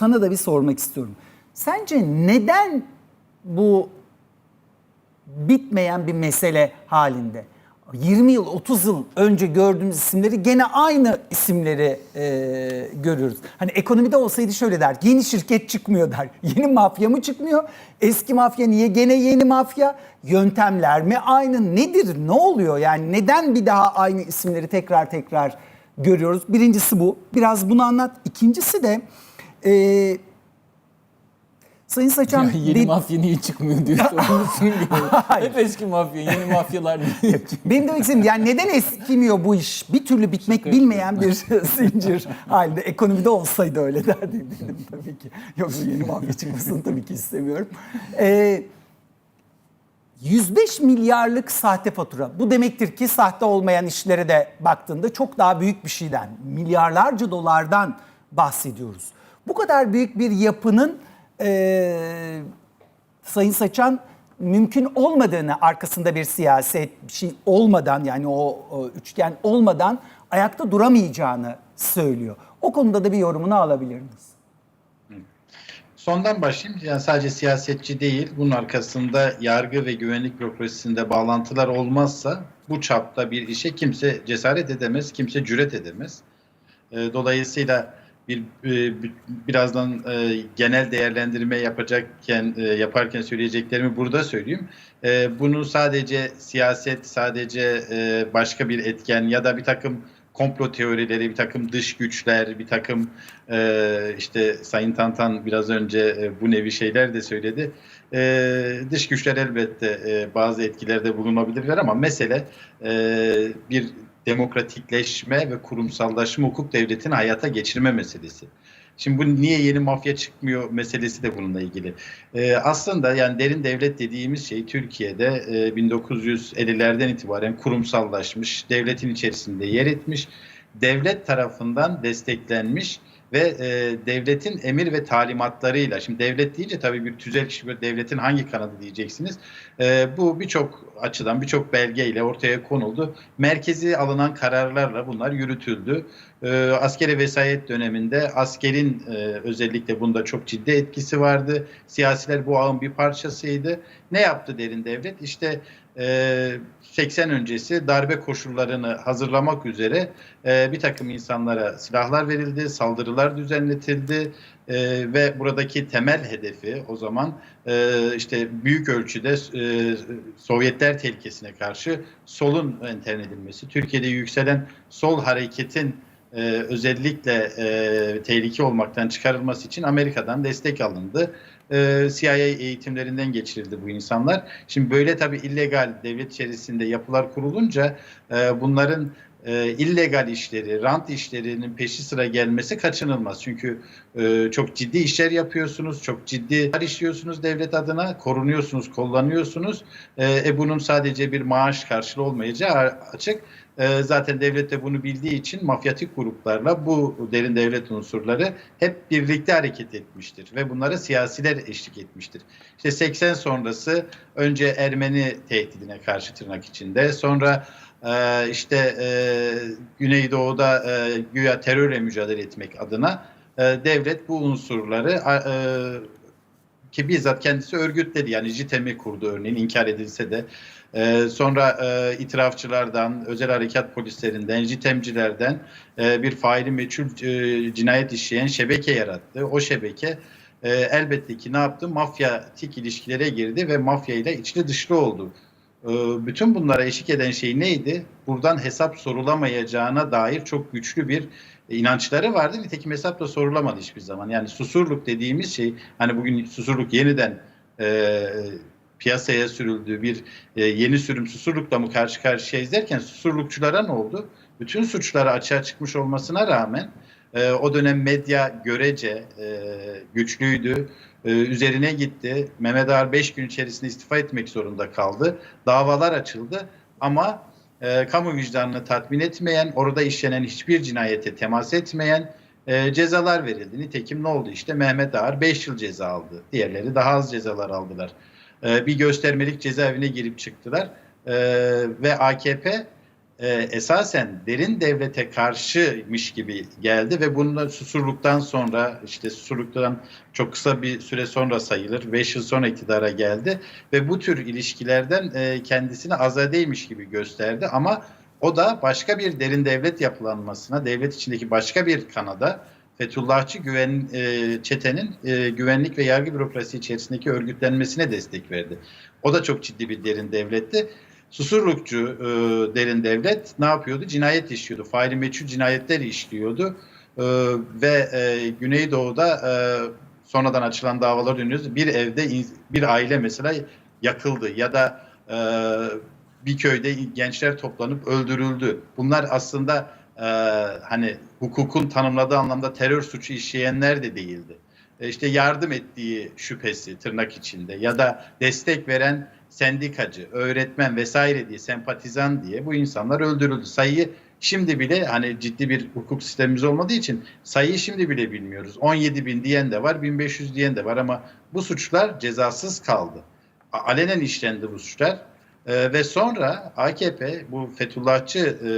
sana da bir sormak istiyorum. Sence neden bu bitmeyen bir mesele halinde? 20 yıl, 30 yıl önce gördüğümüz isimleri gene aynı isimleri e, görüyoruz. Hani ekonomide olsaydı şöyle der, yeni şirket çıkmıyor der. Yeni mafya mı çıkmıyor? Eski mafya niye gene yeni mafya? Yöntemler mi aynı? Nedir? Ne oluyor? Yani neden bir daha aynı isimleri tekrar tekrar görüyoruz? Birincisi bu. Biraz bunu anlat. İkincisi de e, Sayın Saçan... Ya yeni de- mafya niye çıkmıyor diyor sorumlusun gibi. Hep eski mafya, yeni mafyalar niye? Benim demek istediğim yani neden eskimiyor bu iş? Bir türlü bitmek bilmeyen bir zincir halinde. Ekonomide olsaydı öyle derdim dedim tabii ki. Yoksa yeni mafya çıkmasını tabii ki istemiyorum. Ee, 105 milyarlık sahte fatura. Bu demektir ki sahte olmayan işlere de baktığında çok daha büyük bir şeyden, milyarlarca dolardan bahsediyoruz. Bu kadar büyük bir yapının ee, Sayın Saçan mümkün olmadığını arkasında bir siyaset bir şey olmadan yani o, o üçgen olmadan ayakta duramayacağını söylüyor. O konuda da bir yorumunu alabilir miyiz? Sondan başlayayım. Yani sadece siyasetçi değil, bunun arkasında yargı ve güvenlik bürokrasisinde bağlantılar olmazsa bu çapta bir işe kimse cesaret edemez, kimse cüret edemez. E, Dolayısıyla bir e, birazdan e, genel değerlendirme yapacakken e, yaparken söyleyeceklerimi burada söyleyeyim. E, Bunu sadece siyaset, sadece e, başka bir etken ya da bir takım komplo teorileri, bir takım dış güçler, bir takım e, işte Sayın Tantan biraz önce e, bu nevi şeyler de söyledi. E, dış güçler elbette e, bazı etkilerde bulunabilirler ama mesele e, bir demokratikleşme ve kurumsallaşma hukuk devletini hayata geçirme meselesi. Şimdi bu niye yeni mafya çıkmıyor meselesi de bununla ilgili. Ee, aslında yani derin devlet dediğimiz şey Türkiye'de e, 1950'lerden itibaren kurumsallaşmış, devletin içerisinde yer etmiş, devlet tarafından desteklenmiş ve e, devletin emir ve talimatlarıyla, şimdi devlet deyince tabii bir tüzel kişi bir devletin hangi kanadı diyeceksiniz. E, bu birçok açıdan, birçok belgeyle ortaya konuldu. Merkezi alınan kararlarla bunlar yürütüldü. E, askeri vesayet döneminde askerin e, özellikle bunda çok ciddi etkisi vardı. Siyasiler bu ağın bir parçasıydı. Ne yaptı derin devlet? İşte 80 öncesi darbe koşullarını hazırlamak üzere e, bir takım insanlara silahlar verildi, saldırılar düzenletildi e, ve buradaki temel hedefi o zaman e, işte büyük ölçüde Sovyetler tehlikesine karşı solun enterin edilmesi, Türkiye'de yükselen sol hareketin özellikle tehlike olmaktan çıkarılması için Amerika'dan destek alındı. E, CIA eğitimlerinden geçirildi bu insanlar. Şimdi böyle tabii illegal devlet içerisinde yapılar kurulunca e, bunların e, illegal işleri, rant işlerinin peşi sıra gelmesi kaçınılmaz. Çünkü e, çok ciddi işler yapıyorsunuz, çok ciddi işliyorsunuz devlet adına, korunuyorsunuz, kullanıyorsunuz. E, e, bunun sadece bir maaş karşılığı olmayacağı açık. E, zaten devlet de bunu bildiği için mafyatik gruplarla bu derin devlet unsurları hep birlikte hareket etmiştir ve bunlara siyasiler eşlik etmiştir. İşte 80 sonrası önce Ermeni tehdidine karşı tırnak içinde, sonra e, işte e, Güneydoğu'da e, güya terörle mücadele etmek adına devlet bu unsurları ki bizzat kendisi örgütledi. Yani JITEM'i kurdu örneğin inkar edilse de. Ee, sonra e, itirafçılardan, özel harekat polislerinden, JITEM'cilerden e, bir faili meçhul e, cinayet işleyen şebeke yarattı. O şebeke e, elbette ki ne yaptı? Mafyatik ilişkilere girdi ve mafya içli dışlı oldu. E, bütün bunlara eşlik eden şey neydi? Buradan hesap sorulamayacağına dair çok güçlü bir inançları vardı. Nitekim hesap da sorulamadı hiçbir zaman. Yani susurluk dediğimiz şey hani bugün susurluk yeniden e, piyasaya sürüldüğü bir e, yeni sürüm susurlukla mı karşı karşıyayız derken susurlukçulara ne oldu? Bütün suçları açığa çıkmış olmasına rağmen e, o dönem medya görece e, güçlüydü. E, üzerine gitti. Mehmet Ağar 5 gün içerisinde istifa etmek zorunda kaldı. Davalar açıldı ama e, kamu vicdanını tatmin etmeyen, orada işlenen hiçbir cinayete temas etmeyen e, cezalar verildi. Nitekim ne oldu işte Mehmet Ağar 5 yıl ceza aldı. Diğerleri daha az cezalar aldılar. E, bir göstermelik cezaevine girip çıktılar. E, ve AKP e, esasen derin devlete karşıymış gibi geldi ve bununla susurluktan sonra işte susurluktan çok kısa bir süre sonra sayılır. 5 yıl sonra iktidara geldi ve bu tür ilişkilerden e, kendisini azadeymiş gibi gösterdi ama o da başka bir derin devlet yapılanmasına, devlet içindeki başka bir kanada Fethullahçı güven e, çetenin e, güvenlik ve yargı bürokrasi içerisindeki örgütlenmesine destek verdi. O da çok ciddi bir derin devletti. Susurlukçu e, derin devlet ne yapıyordu? Cinayet işliyordu. Faili meçhul cinayetler işliyordu. E, ve e, Güneydoğu'da e, sonradan açılan davalar dönüyoruz. Bir evde bir aile mesela yakıldı ya da e, bir köyde gençler toplanıp öldürüldü. Bunlar aslında e, hani hukukun tanımladığı anlamda terör suçu işleyenler de değildi. E, işte yardım ettiği şüphesi tırnak içinde ya da destek veren sendikacı, öğretmen vesaire diye sempatizan diye bu insanlar öldürüldü. Sayıyı şimdi bile hani ciddi bir hukuk sistemimiz olmadığı için sayıyı şimdi bile bilmiyoruz. 17 bin diyen de var, 1500 diyen de var ama bu suçlar cezasız kaldı. Alenen işlendi bu suçlar. Ee, ve sonra AKP bu Fethullahçı e,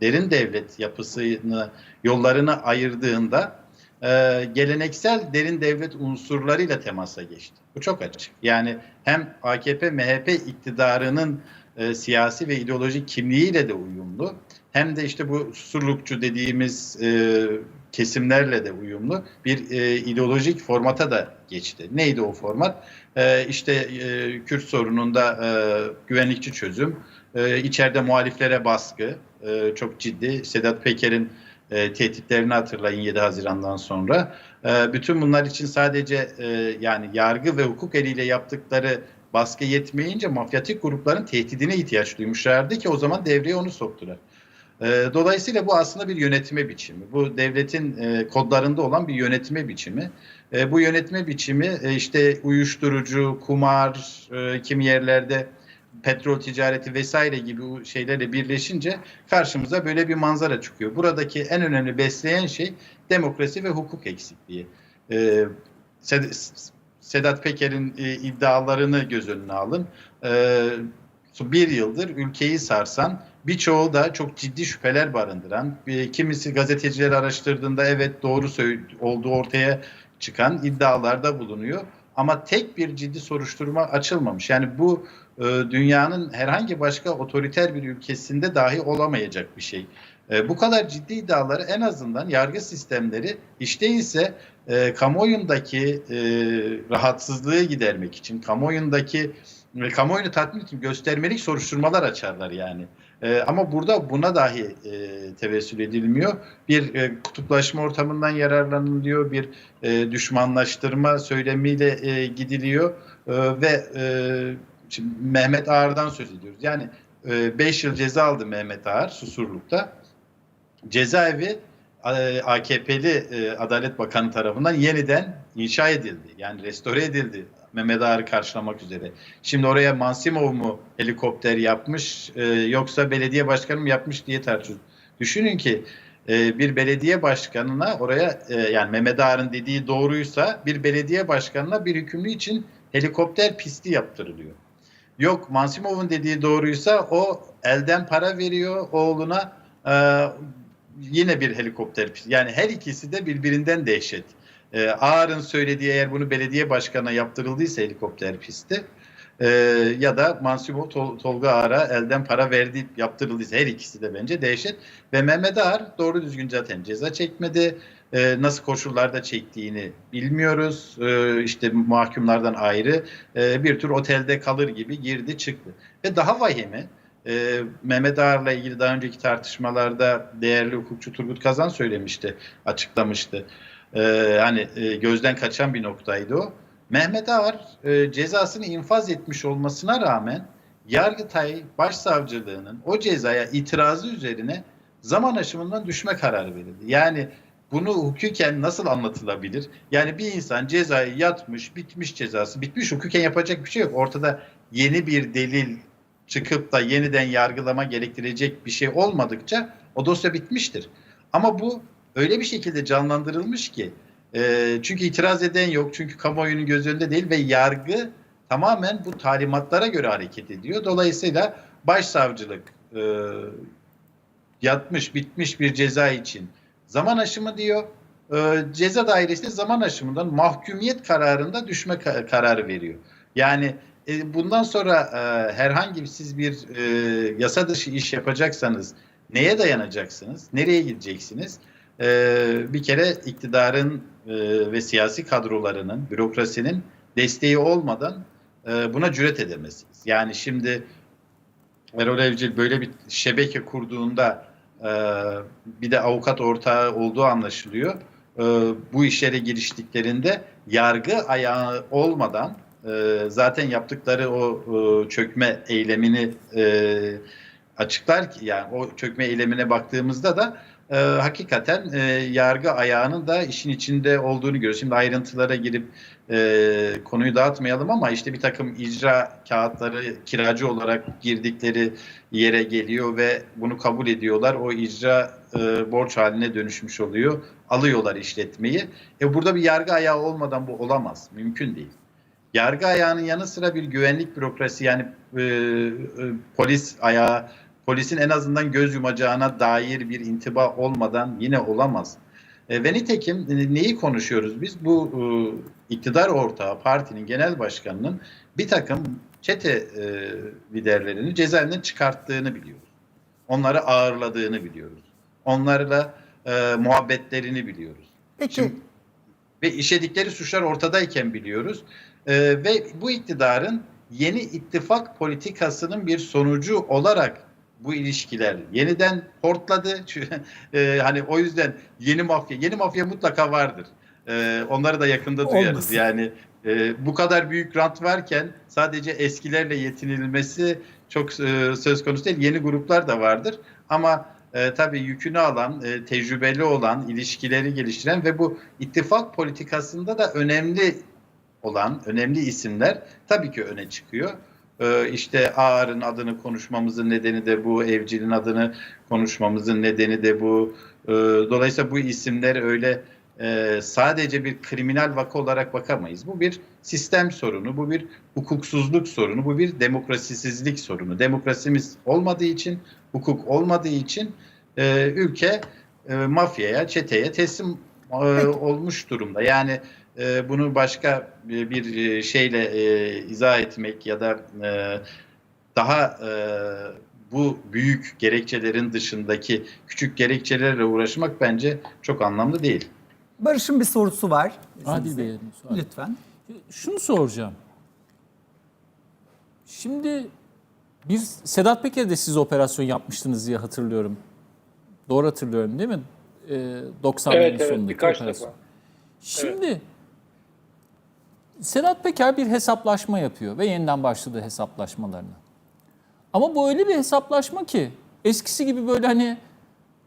derin devlet yapısını yollarını ayırdığında e, geleneksel derin devlet unsurlarıyla temasa geçti. Bu çok açık. Yani hem AKP MHP iktidarının e, siyasi ve ideolojik kimliğiyle de uyumlu hem de işte bu susurlukçu dediğimiz e, kesimlerle de uyumlu bir e, ideolojik formata da geçti. Neydi o format? E, işte e, Kürt sorununda e, güvenlikçi çözüm, e, içeride muhaliflere baskı e, çok ciddi. Sedat Peker'in e, tehditlerini hatırlayın 7 Haziran'dan sonra. E, bütün bunlar için sadece e, yani yargı ve hukuk eliyle yaptıkları baskı yetmeyince mafyatik grupların tehdidine ihtiyaç duymuşlardı ki o zaman devreye onu soktular. E, dolayısıyla bu aslında bir yönetme biçimi. Bu devletin e, kodlarında olan bir yönetme biçimi. E, bu yönetme biçimi e, işte uyuşturucu, kumar, e, kimi yerlerde petrol ticareti vesaire gibi şeylerle birleşince karşımıza böyle bir manzara çıkıyor. Buradaki en önemli besleyen şey demokrasi ve hukuk eksikliği. Sed- Sedat Peker'in iddialarını göz önüne alın. Bir yıldır ülkeyi sarsan, birçoğu da çok ciddi şüpheler barındıran, e, kimisi gazeteciler araştırdığında evet doğru olduğu ortaya çıkan iddialarda bulunuyor. Ama tek bir ciddi soruşturma açılmamış. Yani bu e, dünyanın herhangi başka otoriter bir ülkesinde dahi olamayacak bir şey. E, bu kadar ciddi iddiaları en azından yargı sistemleri hiç değilse kamuoyundaki rahatsızlığı gidermek için, kamuoyundaki kamuoyunu tatmin için göstermelik soruşturmalar açarlar yani. E, ama burada buna dahi e, tevessül edilmiyor. Bir e, kutuplaşma ortamından yararlanılıyor, bir e, düşmanlaştırma söylemiyle e, gidiliyor e, ve e, şimdi Mehmet Ağar'dan söz ediyoruz. Yani 5 yıl ceza aldı Mehmet Ağar Susurluk'ta. Cezaevi e, AKP'li e, Adalet Bakanı tarafından yeniden inşa edildi. Yani restore edildi Mehmet Ağar'ı karşılamak üzere. Şimdi oraya Mansimov mu helikopter yapmış e, yoksa belediye başkanı mı yapmış diye tartışıyoruz. Düşünün ki e, bir belediye başkanına oraya e, yani Mehmet Ağar'ın dediği doğruysa bir belediye başkanına bir hükümlü için helikopter pisti yaptırılıyor. Yok Mansimov'un dediği doğruysa o elden para veriyor oğluna e, yine bir helikopter pisti. Yani her ikisi de birbirinden dehşet. E, Ağar'ın söylediği eğer bunu belediye başkanına yaptırıldıysa helikopter pisti e, ya da Mansimo Tol- Tolga Ağar'a elden para verdi yaptırıldıysa her ikisi de bence dehşet. Ve Mehmet Ağar doğru düzgün zaten ceza çekmedi. E, nasıl koşullarda çektiğini bilmiyoruz. E, işte mahkumlardan ayrı e, bir tür otelde kalır gibi girdi çıktı. Ve daha vahimi e, Mehmet Ağar'la ilgili daha önceki tartışmalarda değerli hukukçu Turgut Kazan söylemişti, açıklamıştı. E, hani e, gözden kaçan bir noktaydı o. Mehmet Ağar e, cezasını infaz etmiş olmasına rağmen Yargıtay Başsavcılığının o cezaya itirazı üzerine zaman aşımından düşme kararı verildi. Yani bunu hukuken nasıl anlatılabilir? Yani bir insan cezayı yatmış, bitmiş cezası, bitmiş hukuken yapacak bir şey yok. Ortada yeni bir delil çıkıp da yeniden yargılama gerektirecek bir şey olmadıkça o dosya bitmiştir. Ama bu öyle bir şekilde canlandırılmış ki e, çünkü itiraz eden yok, çünkü kamuoyunun göz önünde değil ve yargı tamamen bu talimatlara göre hareket ediyor. Dolayısıyla başsavcılık e, yatmış bitmiş bir ceza için zaman aşımı diyor. E, ceza dairesi zaman aşımından mahkumiyet kararında düşme ka- kararı veriyor. Yani e, bundan sonra e, herhangi bir siz bir e, yasa dışı iş yapacaksanız neye dayanacaksınız? Nereye gideceksiniz? E, bir kere iktidarın e, ve siyasi kadrolarının, bürokrasinin desteği olmadan e, buna cüret edemezsiniz. Yani şimdi Erol Evcil böyle bir şebeke kurduğunda e, bir de avukat ortağı olduğu anlaşılıyor. E, bu işlere giriştiklerinde yargı ayağı olmadan e, zaten yaptıkları o e, çökme eylemini e, açıklar ki yani o çökme eylemine baktığımızda da e, hakikaten e, yargı ayağının da işin içinde olduğunu görüyoruz. Şimdi ayrıntılara girip e, konuyu dağıtmayalım ama işte bir takım icra kağıtları kiracı olarak girdikleri yere geliyor ve bunu kabul ediyorlar. O icra e, borç haline dönüşmüş oluyor. Alıyorlar işletmeyi. E burada bir yargı ayağı olmadan bu olamaz. Mümkün değil. Yargı ayağının yanı sıra bir güvenlik bürokrasi yani e, e, polis ayağı, polisin en azından göz yumacağına dair bir intiba olmadan yine olamaz. E, ve nitekim e, neyi konuşuyoruz biz? Bu e, iktidar ortağı partinin genel başkanının bir takım çete e, liderlerini cezaevinden çıkarttığını biliyoruz. Onları ağırladığını biliyoruz. Onlarla e, muhabbetlerini biliyoruz. Peki Şimdi- ve işledikleri suçlar ortadayken biliyoruz. Ee, ve bu iktidarın yeni ittifak politikasının bir sonucu olarak bu ilişkiler yeniden hortladı. E, hani o yüzden yeni mafya, yeni mafya mutlaka vardır. Ee, onları da yakında duyarız. Olmasın. Yani e, bu kadar büyük rant varken sadece eskilerle yetinilmesi çok e, söz konusu değil. Yeni gruplar da vardır. Ama e, tabii yükünü alan, e, tecrübeli olan, ilişkileri geliştiren ve bu ittifak politikasında da önemli olan, önemli isimler tabii ki öne çıkıyor. E, işte Ağar'ın adını konuşmamızın nedeni de bu, Evcil'in adını konuşmamızın nedeni de bu. E, dolayısıyla bu isimler öyle e, sadece bir kriminal vaka olarak bakamayız. Bu bir sistem sorunu, bu bir hukuksuzluk sorunu, bu bir demokrasisizlik sorunu. Demokrasimiz olmadığı için, hukuk olmadığı için e, ülke e, mafyaya, çeteye teslim e, olmuş durumda. Yani e, bunu başka bir, bir e, şeyle e, izah etmek ya da e, daha e, bu büyük gerekçelerin dışındaki küçük gerekçelerle uğraşmak bence çok anlamlı değil. Barış'ın bir sorusu var. Adil. Bey'e. Lütfen. Şunu soracağım. Şimdi biz Sedat Peker'de siz operasyon yapmıştınız diye hatırlıyorum. Doğru hatırlıyorum değil mi? Ee, 90'ların Evet evet sonundaki birkaç operasyon. defa. Şimdi Sedat Peker bir hesaplaşma yapıyor ve yeniden başladı hesaplaşmalarını. Ama bu öyle bir hesaplaşma ki eskisi gibi böyle hani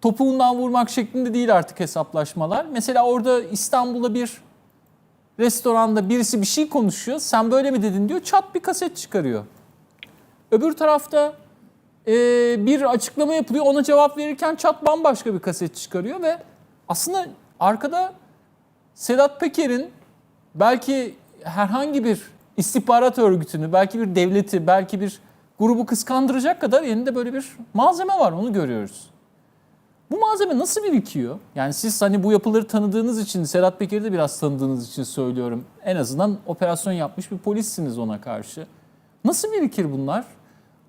topuğundan vurmak şeklinde değil artık hesaplaşmalar. Mesela orada İstanbul'da bir restoranda birisi bir şey konuşuyor. Sen böyle mi dedin diyor. Çat bir kaset çıkarıyor. Öbür tarafta e, bir açıklama yapılıyor. Ona cevap verirken çat bambaşka bir kaset çıkarıyor ve aslında arkada Sedat Peker'in belki herhangi bir istihbarat örgütünü, belki bir devleti, belki bir grubu kıskandıracak kadar elinde böyle bir malzeme var. Onu görüyoruz. Bu malzeme nasıl birikiyor? Yani siz hani bu yapıları tanıdığınız için, Sedat Peker'i de biraz tanıdığınız için söylüyorum. En azından operasyon yapmış bir polissiniz ona karşı. Nasıl birikir bunlar?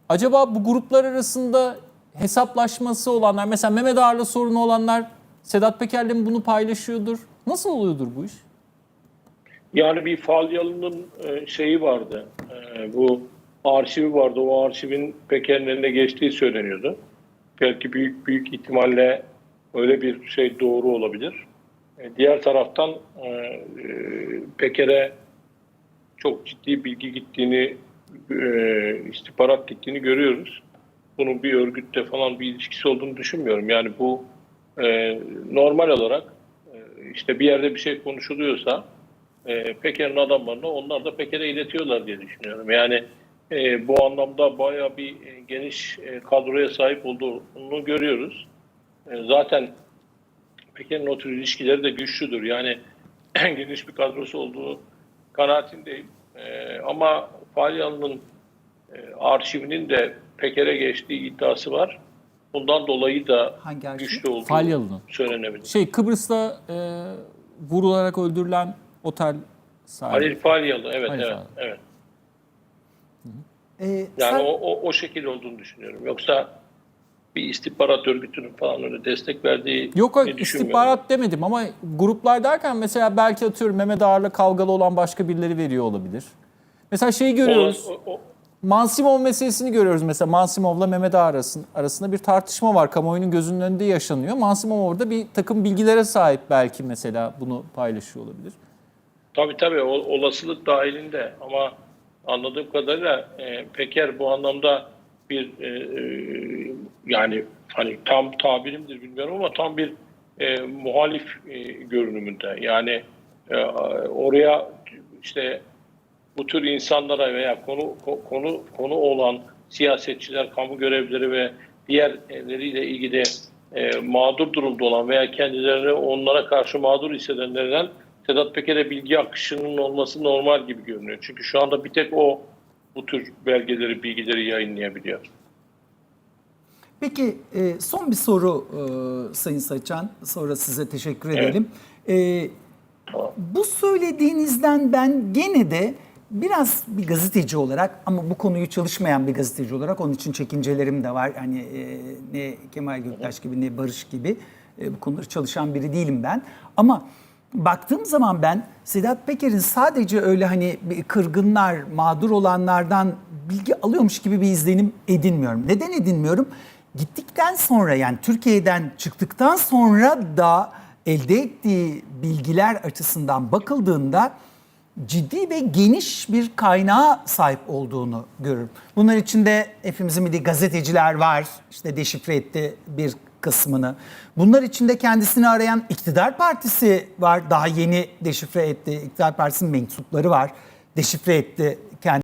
Acaba bu gruplar arasında hesaplaşması olanlar, mesela Mehmet Ağar'la sorunu olanlar Sedat Peker'le mi bunu paylaşıyordur? Nasıl oluyordur bu iş? Yani bir Falyalı'nın e, şeyi vardı. E, bu arşivi vardı. O arşivin Peker'in eline geçtiği söyleniyordu. Belki büyük büyük ihtimalle öyle bir şey doğru olabilir. E, Diğer taraftan Peker'e çok ciddi bilgi gittiğini, istihbarat gittiğini görüyoruz. Bunun bir örgütle falan bir ilişkisi olduğunu düşünmüyorum. Yani bu normal olarak işte bir yerde bir şey konuşuluyorsa e, Peker'in adamlarına onlar da Peker'e iletiyorlar diye düşünüyorum. Yani e, bu anlamda bayağı bir e, geniş e, kadroya sahip olduğunu görüyoruz. E, zaten Peker'in o tür ilişkileri de güçlüdür. Yani geniş bir kadrosu olduğu kanaatindeyim. E, ama Falyalı'nın e, arşivinin de Peker'e geçtiği iddiası var. Bundan dolayı da Hangi güçlü olduğu Falyalı'nın. söylenebilir. Şey Kıbrıs'ta e, vurularak öldürülen otel sahibi. Halil Falyalı evet Halil evet Falyalı. evet. Ee, Yani sen- o, o, o şekil olduğunu düşünüyorum. Yoksa bir istihbarat örgütünün falan öyle destek verdiği Yok istihbarat demedim ama gruplar derken mesela belki atıyorum Mehmet Ağar'la kavgalı olan başka birileri veriyor olabilir. Mesela şeyi görüyoruz. O- o- Mansimov meselesini görüyoruz mesela Mansimov'la Mehmet Ağar arasın- arasında bir tartışma var. Kamuoyunun gözünün önünde yaşanıyor. Mansimov orada bir takım bilgilere sahip belki mesela bunu paylaşıyor olabilir. Tabii tabii o, olasılık dahilinde ama anladığım kadarıyla e, Peker bu anlamda bir e, e, yani hani tam tabirimdir bilmiyorum ama tam bir e, muhalif e, görünümünde. Yani e, oraya işte bu tür insanlara veya konu ko- konu konu olan siyasetçiler, kamu görevlileri ve diğerleriyle ilgili e, mağdur durumda olan veya kendilerini onlara karşı mağdur hissedenlerden Sedat Peker'e bilgi akışının olması normal gibi görünüyor. Çünkü şu anda bir tek o bu tür belgeleri, bilgileri yayınlayabiliyor. Peki e, son bir soru e, Sayın Saçan. Sonra size teşekkür edelim. E, Tamam. bu söylediğinizden ben gene de biraz bir gazeteci olarak ama bu konuyu çalışmayan bir gazeteci olarak onun için çekincelerim de var. Hani e, ne Kemal Göktaş gibi ne Barış gibi e, bu konuları çalışan biri değilim ben. Ama baktığım zaman ben Sedat Peker'in sadece öyle hani kırgınlar, mağdur olanlardan bilgi alıyormuş gibi bir izlenim edinmiyorum. Neden edinmiyorum? Gittikten sonra yani Türkiye'den çıktıktan sonra da elde ettiği bilgiler açısından bakıldığında ciddi ve geniş bir kaynağa sahip olduğunu görürüm. Bunlar içinde hepimizin bildiği gazeteciler var. İşte deşifre etti bir kısmını. Bunlar içinde kendisini arayan iktidar partisi var. Daha yeni deşifre etti. İktidar partisinin mensupları var. Deşifre etti